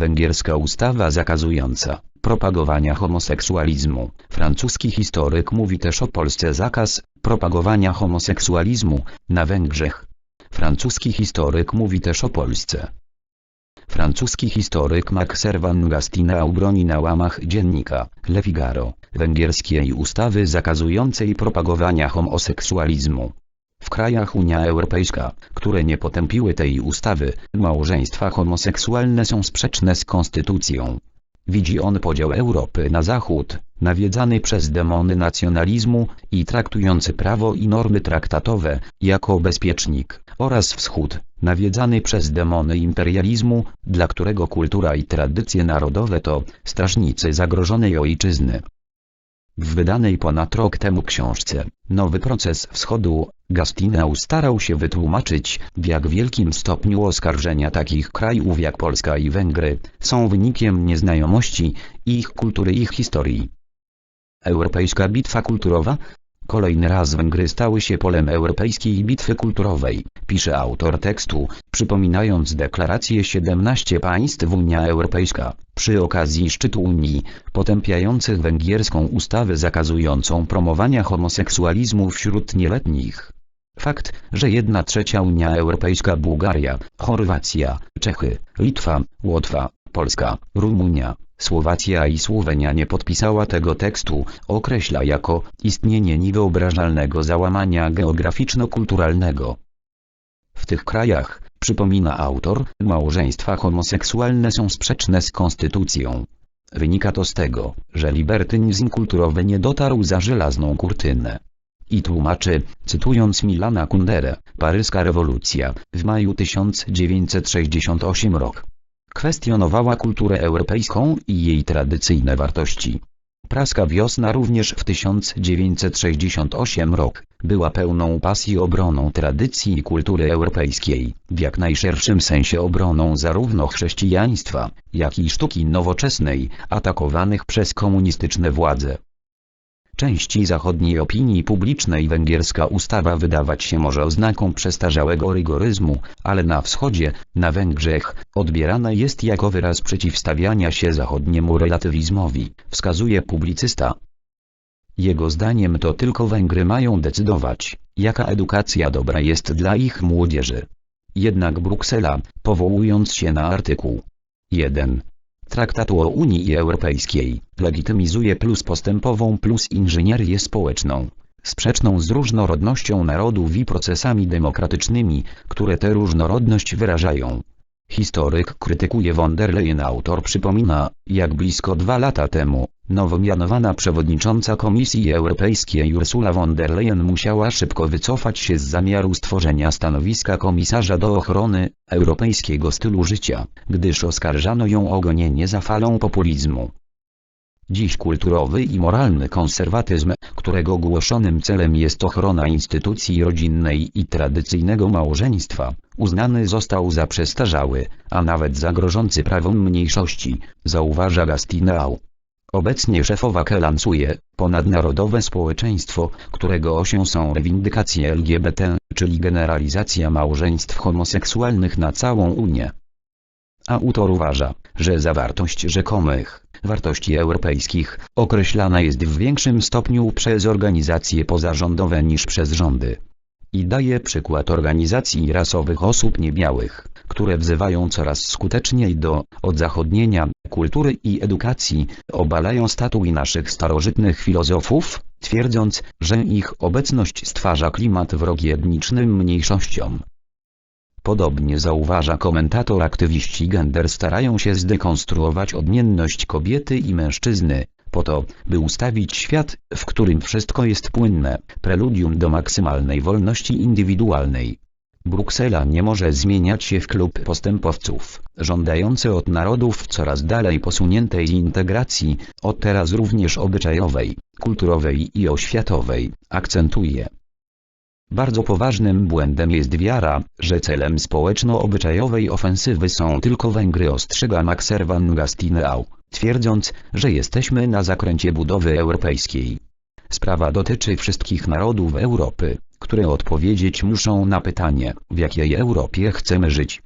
Węgierska ustawa zakazująca propagowania homoseksualizmu. Francuski historyk mówi też o Polsce zakaz propagowania homoseksualizmu na Węgrzech. Francuski historyk mówi też o Polsce. Francuski historyk Max Servan Gastinau broni na łamach dziennika Le Figaro węgierskiej ustawy zakazującej propagowania homoseksualizmu. W krajach Unia Europejska, które nie potępiły tej ustawy, małżeństwa homoseksualne są sprzeczne z konstytucją. Widzi on podział Europy na zachód, nawiedzany przez demony nacjonalizmu i traktujący prawo i normy traktatowe jako bezpiecznik, oraz wschód, nawiedzany przez demony imperializmu, dla którego kultura i tradycje narodowe to strażnicy zagrożonej ojczyzny. W wydanej ponad rok temu książce Nowy proces wschodu, Gastineu starał się wytłumaczyć, w jak wielkim stopniu oskarżenia takich krajów jak Polska i Węgry są wynikiem nieznajomości ich kultury i historii. Europejska bitwa kulturowa? Kolejny raz Węgry stały się polem europejskiej bitwy kulturowej, pisze autor tekstu, przypominając deklarację 17 państw Unia Europejska, przy okazji szczytu Unii, potępiających węgierską ustawę zakazującą promowania homoseksualizmu wśród nieletnich. Fakt, że jedna trzecia Unia Europejska Bułgaria, Chorwacja, Czechy, Litwa, Łotwa, Polska, Rumunia, Słowacja i Słowenia nie podpisała tego tekstu, określa jako istnienie niewyobrażalnego załamania geograficzno-kulturalnego. W tych krajach, przypomina autor, małżeństwa homoseksualne są sprzeczne z konstytucją. Wynika to z tego, że libertynizm kulturowy nie dotarł za żelazną kurtynę. I tłumaczy, cytując Milana Kunderę, paryska rewolucja, w maju 1968 rok kwestionowała kulturę europejską i jej tradycyjne wartości. Praska wiosna również w 1968 rok była pełną pasji obroną tradycji i kultury europejskiej, w jak najszerszym sensie obroną zarówno chrześcijaństwa, jak i sztuki nowoczesnej, atakowanych przez komunistyczne władze części zachodniej opinii publicznej węgierska ustawa wydawać się może oznaką przestarzałego rygoryzmu, ale na wschodzie, na Węgrzech, odbierana jest jako wyraz przeciwstawiania się zachodniemu relatywizmowi, wskazuje publicysta. Jego zdaniem to tylko Węgry mają decydować, jaka edukacja dobra jest dla ich młodzieży. Jednak Bruksela, powołując się na artykuł 1 Traktatu o Unii Europejskiej, legitymizuje plus postępową plus inżynierię społeczną, sprzeczną z różnorodnością narodów i procesami demokratycznymi, które tę różnorodność wyrażają. Historyk krytykuje von der Leyen. Autor przypomina, jak blisko dwa lata temu, nowo mianowana przewodnicząca Komisji Europejskiej Ursula von der Leyen musiała szybko wycofać się z zamiaru stworzenia stanowiska komisarza do ochrony europejskiego stylu życia, gdyż oskarżano ją o gonienie za falą populizmu. Dziś kulturowy i moralny konserwatyzm, którego głoszonym celem jest ochrona instytucji rodzinnej i tradycyjnego małżeństwa, uznany został za przestarzały, a nawet zagrożący prawom mniejszości, zauważa Gastinau. Obecnie szefowa lansuje ponadnarodowe społeczeństwo, którego osią są rewindykacje LGBT, czyli generalizacja małżeństw homoseksualnych na całą Unię. Autor uważa, że zawartość rzekomych wartości europejskich określana jest w większym stopniu przez organizacje pozarządowe niż przez rządy. I daje przykład organizacji rasowych osób niebiałych, które wzywają coraz skuteczniej do odzachodnienia kultury i edukacji, obalają statuj naszych starożytnych filozofów, twierdząc, że ich obecność stwarza klimat wrogi etnicznym mniejszościom. Podobnie zauważa komentator aktywiści gender starają się zdekonstruować odmienność kobiety i mężczyzny, po to, by ustawić świat, w którym wszystko jest płynne, preludium do maksymalnej wolności indywidualnej. Bruksela nie może zmieniać się w klub postępowców, żądający od narodów coraz dalej posuniętej integracji, od teraz również obyczajowej, kulturowej i oświatowej, akcentuje. Bardzo poważnym błędem jest wiara, że celem społeczno-obyczajowej ofensywy są tylko Węgry ostrzega Max Erwan Gastineu, twierdząc, że jesteśmy na zakręcie budowy europejskiej. Sprawa dotyczy wszystkich narodów Europy, które odpowiedzieć muszą na pytanie, w jakiej Europie chcemy żyć.